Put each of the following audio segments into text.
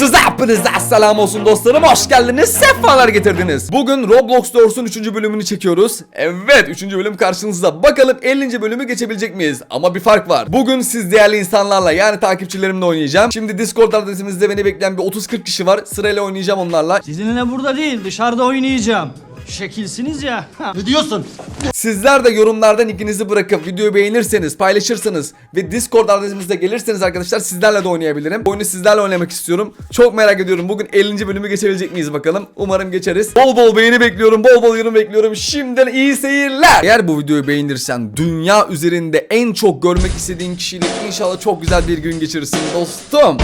Size hepinize selam olsun dostlarım. Hoş geldiniz. Sefalar getirdiniz. Bugün Roblox Doors'un 3. bölümünü çekiyoruz. Evet 3. bölüm karşınızda. Bakalım 50. bölümü geçebilecek miyiz? Ama bir fark var. Bugün siz değerli insanlarla yani takipçilerimle oynayacağım. Şimdi Discord adresimizde beni bekleyen bir 30-40 kişi var. Sırayla oynayacağım onlarla. Sizinle burada değil dışarıda oynayacağım. Şekilsiniz ya. Ne diyorsun? Sizler de yorumlardan ikinizi bırakıp videoyu beğenirseniz, paylaşırsanız ve Discord adresimizde gelirseniz arkadaşlar sizlerle de oynayabilirim. Oyunu sizlerle oynamak istiyorum. Çok merak ediyorum. Bugün 50. bölümü geçebilecek miyiz bakalım. Umarım geçeriz. Bol bol beğeni bekliyorum. Bol bol yorum bekliyorum. Şimdiden iyi seyirler. Eğer bu videoyu beğenirsen dünya üzerinde en çok görmek istediğin kişiyle inşallah çok güzel bir gün geçirirsin dostum.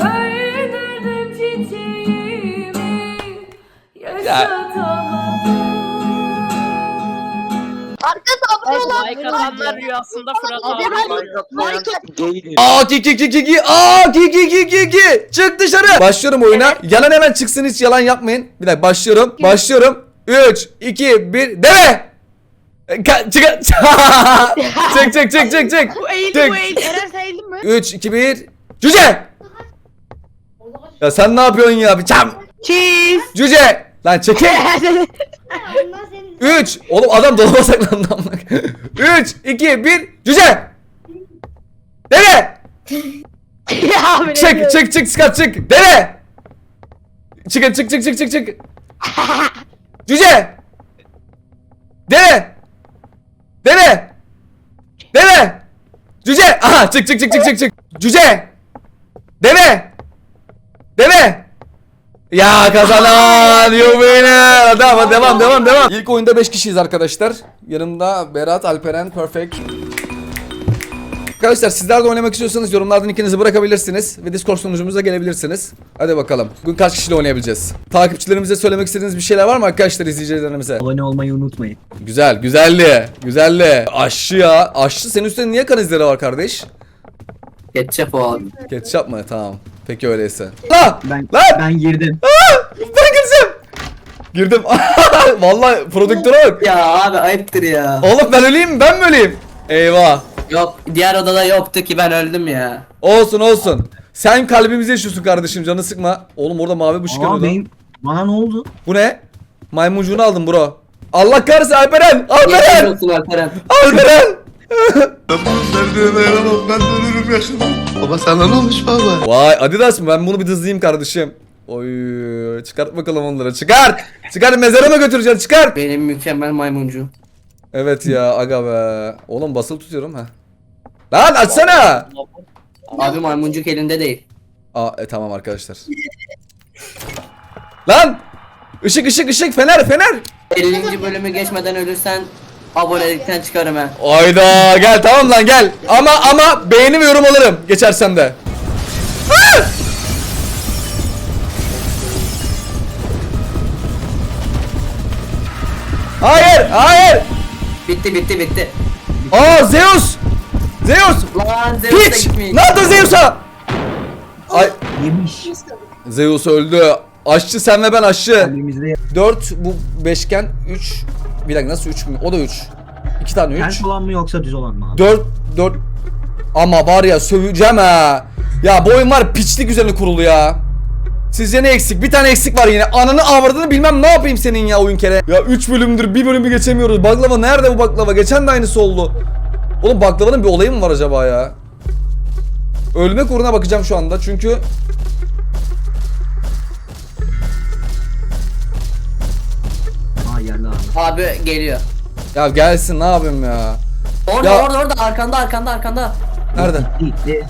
Öldürdüm çiçeğimi Yaşatamadım Arka tablo olan. Like atanlar rüyasında Fırat Abi. Aa ki ki ki ki ki aa ki ki ki ki ki çık dışarı. Başlıyorum oyuna. Yalan hemen çıksın hiç yalan yapmayın. Bir dakika başlıyorum. Başlıyorum. 3 2 1 deme. Ka- çık çık çık çık çık çık. Bu eğildi Tek. bu eğildi. Eren sen eğildin mi? 3 2 1 Cüce. Ya sen ne yapıyorsun ya? Bir çam. Cheese. Cüce. Lan çekil. 3 Oğlum adam dolaba saklandı amına. 3 2 1 Cüce. Deme. ya abi. Çık çık çık çık çık. Dene. Çıkın çık çık çık çık çık. Cüce. Dene. Dene. Dene. Cüce. Aha çık çık çık çık çık çık. Cüce. Dene. Ya kazanan you winner. Devam devam devam devam. İlk oyunda 5 kişiyiz arkadaşlar. Yanımda Berat, Alperen, Perfect. Arkadaşlar sizler de oynamak istiyorsanız yorumlardan ikinizi bırakabilirsiniz ve Discord sunucumuza gelebilirsiniz. Hadi bakalım. Bugün kaç kişiyle oynayabileceğiz? Takipçilerimize söylemek istediğiniz bir şeyler var mı arkadaşlar izleyicilerimize? Abone olmayı unutmayın. Güzel, güzeldi. Güzeldi. Aşçı ya. Aşçı senin üstünde niye kan izleri var kardeş? Ketçap o abi. Ketçap mı? Tamam. Peki öyleyse. Lan! Ben Lan! ben girdim. Ben gireceğim. Girdim. Vallahi prodüktöre bak. Ya abi ayıptır ya. Oğlum ben öleyim mi? Ben mi öleyim? Eyvah. Yok diğer odada yoktu ki ben öldüm ya. Olsun olsun. Sen kalbimizi yaşıyorsun kardeşim canı sıkma. Oğlum orada mavi bir ışık Aa yanıyordu. benim bana ne oldu? Bu ne? Maymuncuğunu aldım bro. Allah kahretsin Alperen! Geçmiş Alperen! olsun Alperen. Alperen! Verdiğine yaramam ben de ölürüm yaşımda. Baba sana ne olmuş baba? Vay Adidas mı? Ben bunu bir dızlayayım kardeşim. Oy çıkart bakalım onları. Çıkart! Çıkart mezara mı götüreceksin? Çıkart! Benim mükemmel maymuncu. Evet ya aga be. Oğlum basılı tutuyorum ha. Lan açsana! Abi maymuncuk elinde değil. Aa e, tamam arkadaşlar. Lan! Işık ışık ışık fener fener! 50. bölümü geçmeden ölürsen abonelikten çıkarım ha. Ayda gel tamam lan gel. Ama ama beğeni ve yorum alırım geçersem de. Ah! Hayır, hayır. Bitti bitti bitti. Aa Zeus. Zeus. Lan Zeus da Hiç. gitmeyin. Ne yaptın Zeus'a? Ay Yemiş. Zeus öldü. Aşçı sen ve ben aşçı. Kalbimizde 4 bu beşgen 3 bir dakika nasıl 3 mü? O da 3. 2 tane 3. ters olan mı yoksa düz olan mı abi? 4 4 ama var ya söveceğim ha. Ya bu oyun var piçlik üzerine kurulu ya. Sizce ne eksik? Bir tane eksik var yine. Ananı avradını bilmem ne yapayım senin ya oyun kere. Ya 3 bölümdür bir bölümü geçemiyoruz. Baklava nerede bu baklava? Geçen de aynısı oldu. Oğlum baklavanın bir olayı mı var acaba ya? Ölmek uğruna bakacağım şu anda çünkü abi. Geliyor. ya gelsin ne yapayım ya? Orada Ya- orada orada arkanda arkanda arkanda. Nerede? Gitti.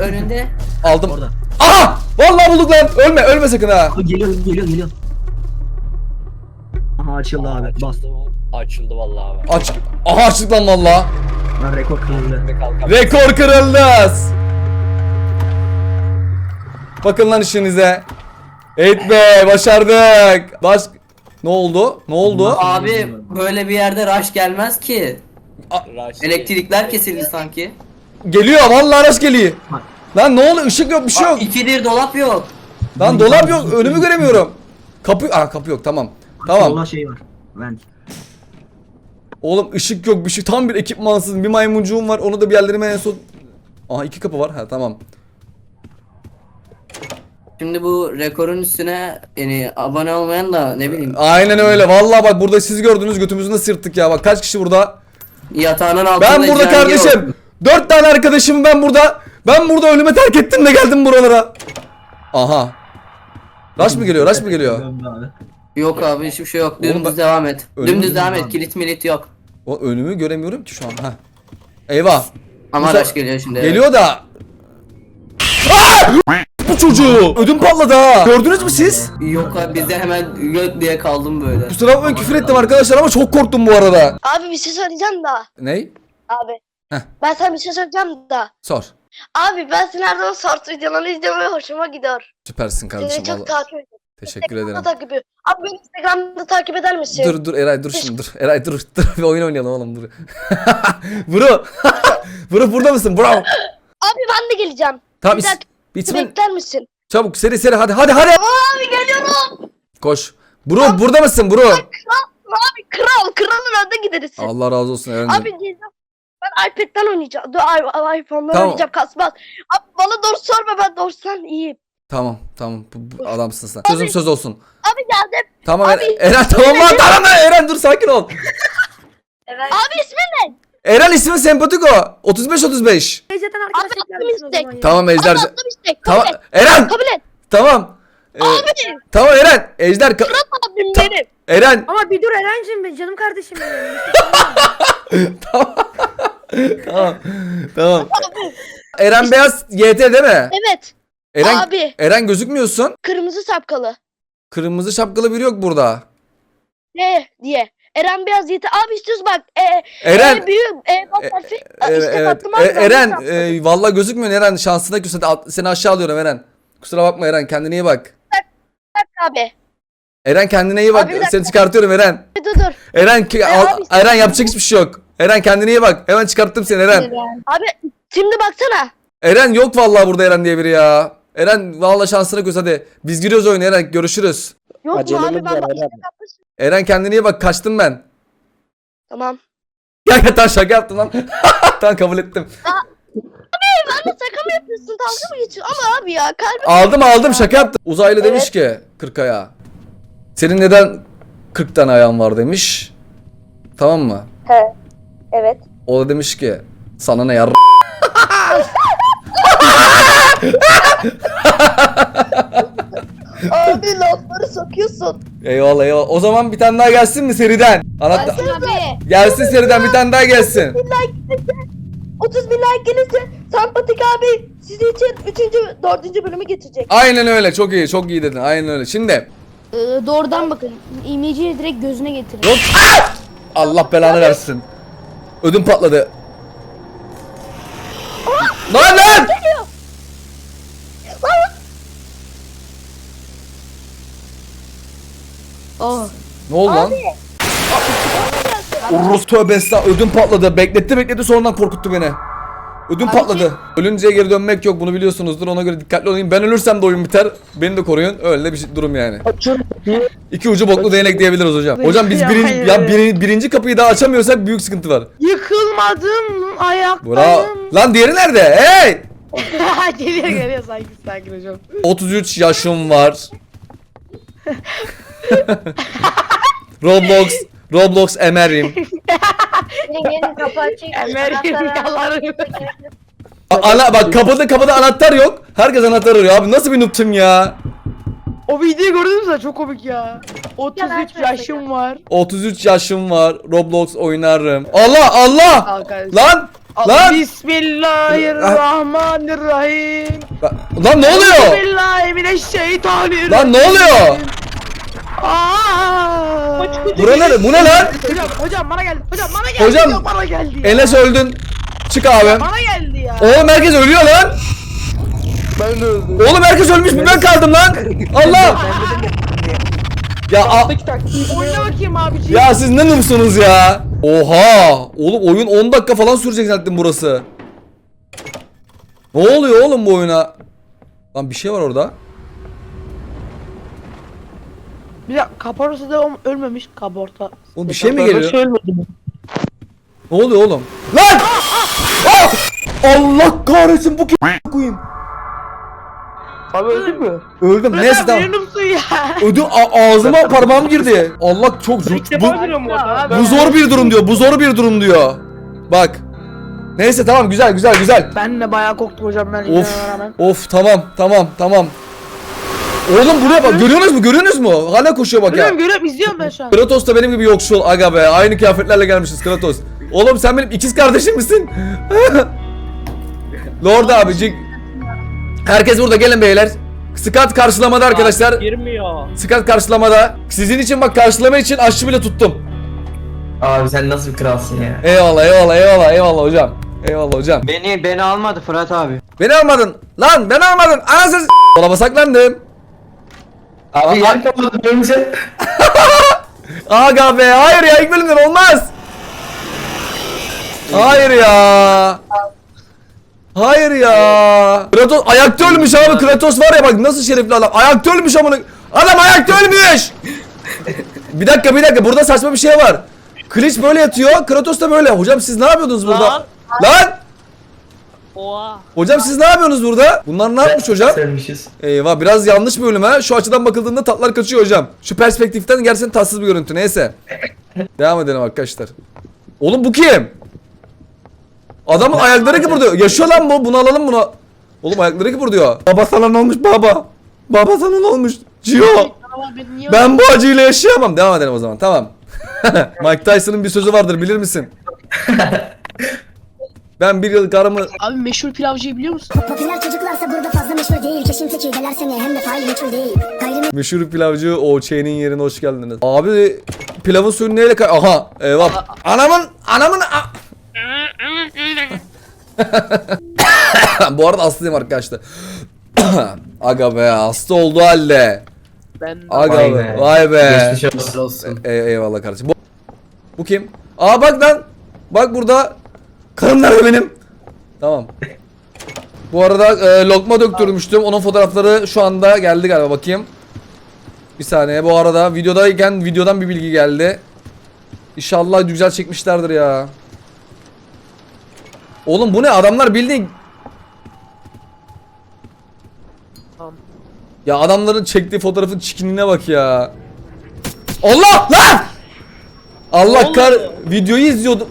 Önünde. Aldım. Orada. Aha! Vallahi bulduk lan. Ölme, ölme sakın ha. Geliyor geliyor geliyor. Aha açıldı abi. Bas. Açıldı vallahi abi. Aç. Aha açtık lan valla. Ben rekor kırıldı. Rekor kırıldı. Bakın lan işinize. Evet be başardık. Baş... Ne oldu? Ne oldu? Abi böyle bir yerde rush gelmez ki. Rush Elektrikler kesildi sanki. Geliyor vallahi araç geliyor. Lan ne oldu? Işık yok bir şey yok. İkidir dolap yok. Lan dolap yok. Önümü göremiyorum. Kapı Aa kapı yok tamam. Tamam. Solda şey var. Vent. Oğlum ışık yok bir şey tam bir ekipmansız bir maymuncuğum var onu da bir yerlerime en son Aha iki kapı var ha tamam Şimdi bu rekorun üstüne yani abone olmayan da ne bileyim Aynen öyle vallahi bak burada siz gördünüz götümüzü nasıl sırttık ya bak kaç kişi burada yatağının altında Ben burada Cihangir kardeşim. Dört tane arkadaşım ben burada Ben burada ölüme terk ettim de geldim buralara Aha Raş mı geliyor raş mı geliyor Yok abi hiçbir şey yok. Oğlum Dümdüz bak- devam et. Önümüz- Dümdüz devam et. Kilit milit yok. O önümü göremiyorum ki şu an ha Eyvah Ama Bu se- araç geliyor şimdi. Geliyor da Aa! Bu çocuğu ödüm patladı ha Gördünüz mü siz? Yok abi bize hemen göt diye kaldım böyle. Kusura bakmayın küfür ettim arkadaşlar ama çok korktum bu arada Abi bir şey söyleyeceğim da. Ney? Abi. Heh. Ben sana bir şey söyleyeceğim da. Sor Abi ben senin her zaman short videolarını izliyorum ve hoşuma gidiyor. Süpersin kardeşim Seni çok vallahi. takip ediyorum. Teşekkür Instagram'da ederim takip ediyorum. Abi beni Instagram'da takip eder misin? Dur dur Eray dur şimdi dur. Eray dur dur bir oyun oynayalım oğlum dur. Bro. Bro burada mısın bro? Abi ben de geleceğim. Tamam Bir is, dakika, ismin Bekler misin? çabuk seri seri hadi hadi hadi. Abi geliyorum. Koş. Bro burada mısın bro? Abi kral. Kralın önünde gideriz. Allah razı olsun Eren'cim. Abi geleceğim. Ben iPad'den oynayacağım. Dur iPhone'dan Tamam. oynayacağım kasmaz. Abi bana doğru sorma ben doğrusan iyiyim. Tamam tamam bu, bu adamsın sen. Sözüm söz olsun. Abi geldim. Tamam Abi- Eren, Eren tamam lan tamam lan Eren dur sakin ol. Abi ismin ne? Eren ismi sempatik o. 35 35. Ece'den Abi arkadaşlık attım yapmışsın o istek. zaman ya. Tamam Ejder. Abi attım. Kabul Tamam et. Eren Kabul et. tamam. Ee, Abi. tamam Eren. Ejder ka- Abim Ta- benim. Eren Ama bir dur Eren'cim be canım kardeşim benim. tamam. Tamam. Eren Beyaz YT değil mi? Evet. Eren Abi. Eren gözükmüyorsun. Kırmızı sapkalı. Kırmızı şapkalı biri yok burada. Ne diye. Eren Beyaz Yiğit'e abi istiyoruz bak. E, Eren E, büyük. E, bak harfi. E, Evet, istek evet. E, Eren e, vallahi gözükmüyor Eren şansına küs hadi seni aşağı alıyorum Eren. Kusura bakma Eren kendine iyi bak. abi. Eren kendine iyi bak. Abi. Seni çıkartıyorum Eren. Dur dur. Eren E, al- abi, Eren yapacak hiçbir şey yok. Eren kendine iyi bak. Hemen çıkarttım seni Eren. Abi şimdi baksana. Eren yok vallahi burada Eren diye biri ya. Eren vallahi şansına küs hadi. Biz giriyoruz oyuna Eren görüşürüz. Yok mu abi ben bak. Eren kendine iyi bak kaçtım ben. Tamam. Ya tamam şaka yaptım lan. tamam kabul ettim. Anne şaka mı yapıyorsun? Dalga mı geçiyorsun? Ama abi ya kalbim. Aldım aldım şaka yaptım. Uzaylı demiş ki 40 ayağı. Senin neden 40 tane ayağın var demiş. Tamam mı? He. Evet. O da demiş ki sana ne yar Abi lafları sokuyorsun. Eyvallah eyvallah. O zaman bir tane daha gelsin mi seriden? Anahtar. Abi. Gelsin seriden bir tane daha gelsin. 30 bin like gelirse Sempatik abi sizi için 3. 4. bölümü getirecek. Aynen öyle çok iyi çok iyi dedin aynen öyle. Şimdi Ee, doğrudan bakın. İmeciyi direkt gözüne getirin. Yok. Allah belanı versin. Ödüm patladı. Lan lan! Aa. Ne oldu lan? Urus tövbe ödüm patladı. Bekletti bekletti sonradan korkuttu beni. Ödüm patladı. Ölünceye geri dönmek yok bunu biliyorsunuzdur ona göre dikkatli olayım. Ben ölürsem de oyun biter. Beni de koruyun. Öyle bir şey- durum yani. İki ucu boklu değnek diyebiliriz hocam. Hocam biz birinci, ya hayır. biri- birinci kapıyı daha açamıyorsak büyük sıkıntı var. Yıkılmadım ayaktayım. Bravo. Lan diğeri nerede? Hey! geliyor geliyor sakin sakin hocam. 33 yaşım var. Roblox Roblox emerim. Gelin kapı. Emerim yalarım. A- Ana bak kapıda kapıda anahtar yok. Herkes anahtar arıyor abi. Nasıl bir noob'tum ya? O videoyu gördünüz mü? Çok komik ya. 33 yaşım var. 33 yaşım var. Roblox oynarım. Allah Allah! Lan! Lan! Bismillahirrahmanirrahim. Lan ne oluyor? Bismillahirrahmanirrahim. Lan ne oluyor? Aa! Buraları bu ne lan? Hocam hocam bana geldi. Hocam bana geldi. Hocam, Hocam bana geldi. Ya. Enes öldün. Çık abi. Bana geldi ya. Oğlum herkes ölüyor lan. Ben de öldüm. Oğlum herkes ölmüş bir ben kaldım lan. Allah. Ya a- Oyna bakayım abiciğim. Ya siz ne noobsunuz ya? Oha! Oğlum oyun 10 dakika falan sürecek zaten burası. Ne oluyor oğlum bu oyuna? Lan bir şey var orada. Bir dakika kaportası da ölmemiş kaporta. Oğlum bir şey mi geliyor? Ne oluyor oğlum? Lan! Ah! Allah kahretsin bu kim koyayım. Abi öldün mü? Öldüm. Neyse tamam. Yanımsın ya. Ödüm a- ağzıma parmağım girdi. Allah çok zor. Bu, bu zor bir durum diyor. Bu zor bir durum diyor. Bak. Neyse tamam güzel güzel güzel. Ben de bayağı korktum hocam ben Of. Of tamam tamam tamam. Oğlum buraya bak görüyorsunuz mu görüyorsunuz mu? Hala koşuyor bak ya. Görüyorum görüyorum izliyorum ben şu an. Kratos da benim gibi yoksul aga be. Aynı kıyafetlerle gelmişiz Kratos. Oğlum sen benim ikiz kardeşim misin? Lord abicik. Herkes burada gelin beyler. Scott karşılamada arkadaşlar. Girmiyor. Scott karşılamada. Sizin için bak karşılama için aşçı bile tuttum. Abi sen nasıl bir kralsın ya? Eyvallah eyvallah eyvallah eyvallah hocam. Eyvallah hocam. Beni beni almadı Fırat abi. Beni almadın. Lan beni almadın. Anasını s- Dolaba saklandım. Abi yan kapalı görünce. Aga be hayır ya ilk bölümden olmaz. Hayır ya. Hayır ya. Kratos ayakta ölmüş abi Kratos var ya bak nasıl şerefli adam. Ayakta ölmüş amına. Adam ayakta ölmüş. bir dakika bir dakika burada saçma bir şey var. Kılıç böyle yatıyor Kratos da böyle. Hocam siz ne yapıyordunuz burada? Lan. Lan! Oha. Hocam siz ne yapıyorsunuz burada? Bunlar ne yapmış hocam? Sevmişiz. Eyvah biraz yanlış bölüm ha. Şu açıdan bakıldığında tatlar kaçıyor hocam. Şu perspektiften gerçekten tatsız bir görüntü neyse. Devam edelim arkadaşlar. Oğlum bu kim? Adamın ayakları kıpırdıyor. Yaşıyor lan bu. Bunu alalım bunu. Oğlum ayakları kıpırdıyor. Baba sana ne olmuş baba? Baba sana ne olmuş? Cio. Ben bu acıyla yaşayamam. Devam edelim o zaman tamam. Mike Tyson'ın bir sözü vardır bilir misin? Ben bir yıl karımı Abi meşhur pilavcıyı biliyor musun? Popüler çocuklarsa burada fazla meşhur değil Keşin teki deler seni hem de fail meçhul değil Gayrim Meşhur pilavcı OÇ'nin yerine hoş geldiniz. Abi pilavın suyunu neyle kay... Aha eyvah. Anamın anamın Bu arada hastayım arkadaşlar. Aga be hasta olduğu halde. Ben Aga Vay be. be. Vay be. Geçmiş olsun. E- eyvallah kardeşim. Bu, bu kim? Aa bak lan. Bak burada. Karım nerede benim? Tamam. Bu arada e, lokma döktürmüştüm. Onun fotoğrafları şu anda geldi galiba bakayım. Bir saniye bu arada videodayken videodan bir bilgi geldi. İnşallah güzel çekmişlerdir ya. Oğlum bu ne adamlar bildiğin Tamam. Ya adamların çektiği fotoğrafın çikinliğine bak ya. Allah lan! Allah kar videoyu izliyordum.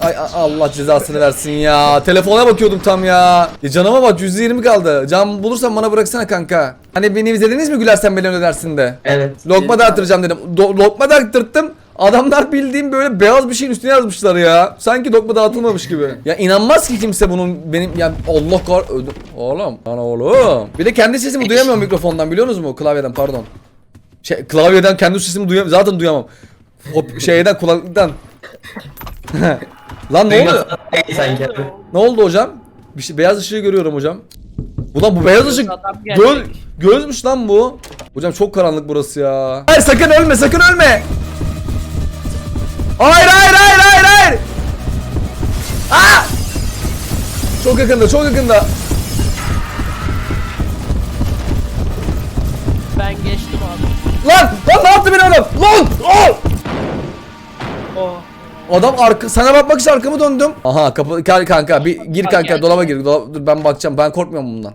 Ay Allah cezasını versin ya. Telefona bakıyordum tam ya. ya canıma bak %20 kaldı. Can bulursan bana bıraksana kanka. Hani beni izlediniz mi gülersen beni ödersin de. Evet. Lokma dağıttıracağım dedim. Do- lokma dağıttırttım. Adamlar bildiğim böyle beyaz bir şeyin üstüne yazmışlar ya. Sanki lokma dağıtılmamış gibi. Ya inanmaz ki kimse bunun benim ya Allah kar öldüm. Oğlum. Lan oğlum. Bir de kendi sesimi duyamıyorum mikrofondan biliyor musunuz mu? Klavyeden pardon. Şey klavyeden kendi sesimi duyamam. Zaten duyamam. Hop şeyden kulaklıktan. Lan ne oldu? Sanki. Ne oldu hocam? Bir şey, beyaz ışığı görüyorum hocam. Ulan bu beyaz ışık göz, gözmüş lan bu. Hocam çok karanlık burası ya. Hayır sakın ölme sakın ölme. Hayır hayır hayır hayır hayır. Aa! Çok yakında çok yakında. Ben geçtim abi. Lan lan ne yaptı beni adam? Lan! Oh! Oh. Adam arka sana bakmak için arkamı döndüm. Aha kapı gel kanka bir gir kanka dolaba gir. Dolaba- dur ben bakacağım. Ben korkmuyorum bundan.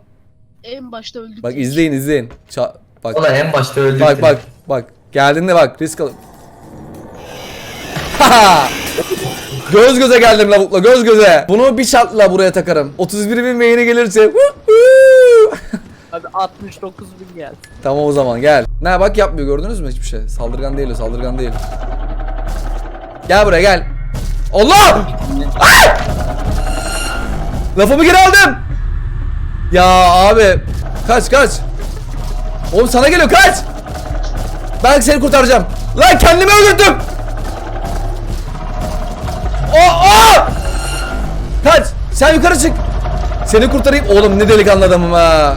En başta öldük. Bak izleyin izleyin. Ça- bak. O da en başta öldü. Bak bak bak. Geldiğinde bak risk al. Haha! göz göze geldim lavukla göz göze. Bunu bir şartla buraya takarım. 31 bin beğeni gelirse. Abi 69 bin geldi. tamam o zaman gel. Ne bak yapmıyor gördünüz mü hiçbir şey. Saldırgan değil o saldırgan değil. Gel buraya gel. Allah! Ay! Lafımı geri aldım. Ya abi kaç kaç. Oğlum sana geliyor kaç. Ben seni kurtaracağım. Lan kendimi öldürdüm. O o! Kaç. Sen yukarı çık. Seni kurtarayım. Oğlum ne delikanlı adamım ha.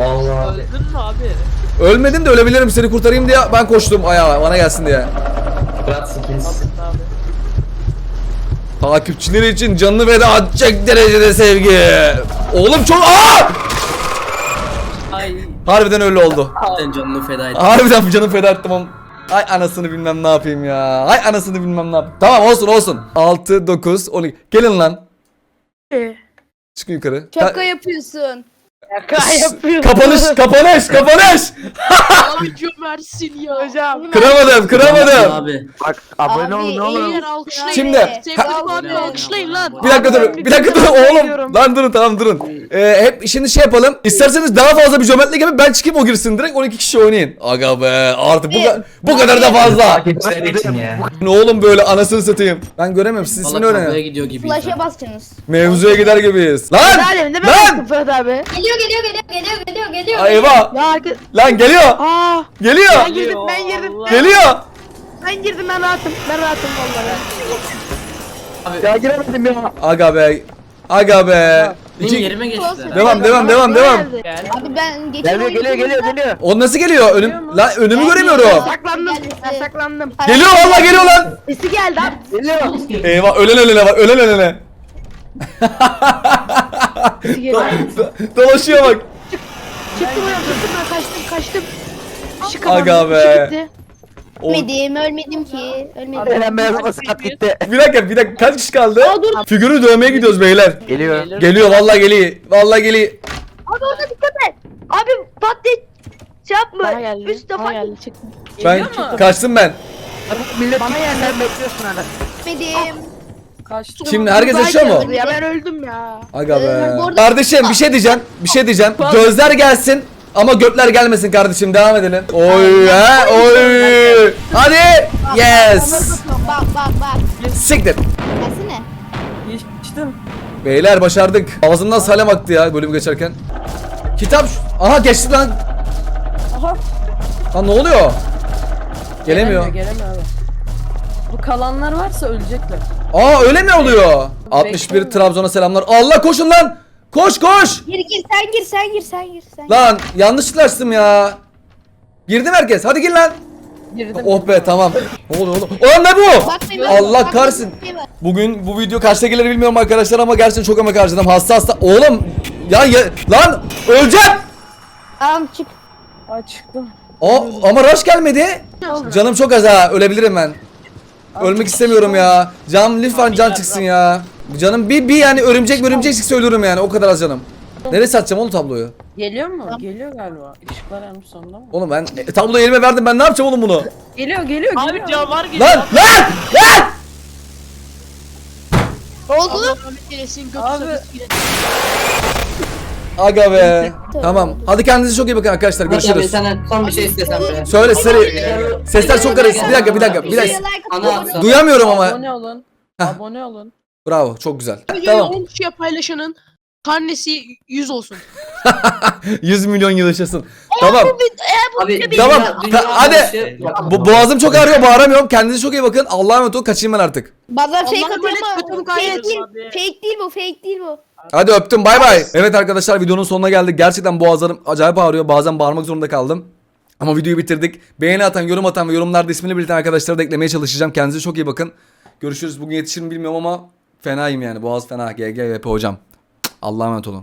Allah. Öldün mü abi? Ölmedim de ölebilirim seni kurtarayım diye ben koştum ayağa bana gelsin diye. Skills. Takipçileri için canını feda edecek derecede sevgi. Oğlum çok aa! Ay. Harbiden öyle oldu. Zaten canını feda et. Harbiden canım feda ettim ama. Ay anasını bilmem ne yapayım ya. Ay anasını bilmem ne yapayım. Tamam olsun olsun. 6, 9, 12. Gelin lan. Ee, Çıkın yukarı. Şaka Ka- yapıyorsun. Şaka yapıyorum. kapanış kapanış kapanış. versin ya. Hocam. Kıramadım kıramadım. Abi. Bak abone ol ne olur. Şimdi abi alkışlayın lan. bir dakika dur. Bir dakika dur oğlum. Lan durun tamam durun. Ee, hep şimdi şey yapalım. İsterseniz daha fazla bir cömertlik yapın. Ben çıkayım o girsin direkt 12 kişi oynayın. Aga be artık bu, ka- bu kadar da fazla. Takipçiler için ya. Ne oğlum böyle anasını satayım. Ben göremiyorum siz ismini Valla öğrenin. gidiyor gibi. Flash'a basacaksınız. Mevzuya gider gibiyiz. Lan! Lan! yaptım Fırat abi? Geliyor geliyor geliyor geliyor geliyor geliyor. Ay eyvah. Ya arkadaş. Lan geliyor. Aa. Geliyor. Ben girdim ben girdim. Geliyor. Ben girdim ben rahatım. Ben rahatım vallahi. Ya giremedim ya. Aga be. Aga be. Benim İki... yerime geçtiler. Devam devam devam devam. Geldi. Abi ben geçen Geliyor geliyor geliyor geliyor. O nasıl geliyor? Önüm lan önümü göremiyorum. Saklandım. Ben saklandım. Geliyor valla geliyor lan. Sesi geldi abi. Geliyor. Eyvah ölen ölene bak ölen ölene. Geliyor. Dolaşıyor bak. Çıktım hocam çıktım ben kaçtım kaçtım. Işık Aga be. O- Ölmedim ölmedim ki. Ölmedim. Hemen beyaz saat gitti. Bir dakika bir dakika kaç kişi kaldı? Figürü dövmeye gidiyoruz beyler. Geliyor. Geliyor vallahi geliyor. Vallahi geliyor. Abi orada dikkat et. Abi patlayıp şey yapma. Bana geldi. Üst defa Bana geldi çıktım. Ben kaçtım ben. Millet bana geldi. Sen bekliyorsun hala. gitmedim. Şimdi herkes yaşıyor mu? Ya ben öldüm ya. Aga be. Ee, bu arada- Kardeşim bir şey diyeceğim. Bir şey diyeceğim. Gözler gelsin ama götler gelmesin kardeşim. Devam edelim. Oy ha oy. Hadi. Yes. Bak bak bak. Siktir. Gelsene. Beyler başardık. Ağzımdan salem aktı ya bölüm geçerken. Kitap. Aha geçti lan. Aha. Lan ne oluyor? Gelemiyor. Gelemiyor abi. Bu kalanlar varsa ölecekler. Aa öyle mi oluyor? 61 Trabzon'a selamlar. Allah koşun lan. Koş koş. Gir gir sen gir sen gir sen gir sen. Lan yanlışlıkla açtım ya. Girdim herkes. Hadi gir lan. Girdim. Oh be tamam. Ne oluyor oğlum? Ulan ne bu? Allah bak kahretsin. var. Bugün bu video kaçta gelir bilmiyorum arkadaşlar ama gerçekten çok emek harcadım. Hasta hasta. Oğlum ya, ya lan öleceğim. Tamam çık. Aa çıktım. O ama rush gelmedi. Canım çok az ha. Ölebilirim ben. Ölmek istemiyorum ya. Canım lütfen can çıksın ya. Canım bir bir yani örümcek örümcek çıksa ölürüm yani. O kadar az canım. Nereye satacağım oğlum tabloyu? Geliyor mu? Geliyor galiba. Işıklar yanmış sonunda mı? Oğlum ben e, tabloyu elime verdim. Ben ne yapacağım oğlum bunu? Geliyor geliyor Abi canavar geliyor. Lan lan lan! Ne oldu? Abi Aga be. Tamam. Hadi kendinize çok iyi bakın arkadaşlar. Abi Görüşürüz. senden son bir şey istesem be. Söyle seri. Sesler çok karışık. Bir dakika bir dakika. Bir dakika. Ana atsa. Duyamıyorum ama. abone olun. Heh. Abone olun. Bravo. Çok güzel. Videoyu Tamam. 10 kişiye paylaşanın karnesi 100 olsun. 100 milyon yıl yaşasın. Tamam. Abi Tamam, dünya- dünya ta- hadi. barışı- Bu boğazım çok ağrıyor. Bağıramıyorum. Kendinize çok iyi bakın. Allah'a emanet olun. Kaçayım ben artık. Bazen fake atıyor ama fake değil. Fake değil bu fake değil bu. Hadi öptüm. Bay bay. Evet arkadaşlar videonun sonuna geldik. Gerçekten boğazlarım acayip ağrıyor. Bazen bağırmak zorunda kaldım. Ama videoyu bitirdik. Beğeni atan, yorum atan ve yorumlarda ismini belirten arkadaşları da eklemeye çalışacağım. Kendinize çok iyi bakın. Görüşürüz. Bugün yetişir mi bilmiyorum ama fenayım yani. Boğaz fena. GG VP hocam. Allah'a emanet olun.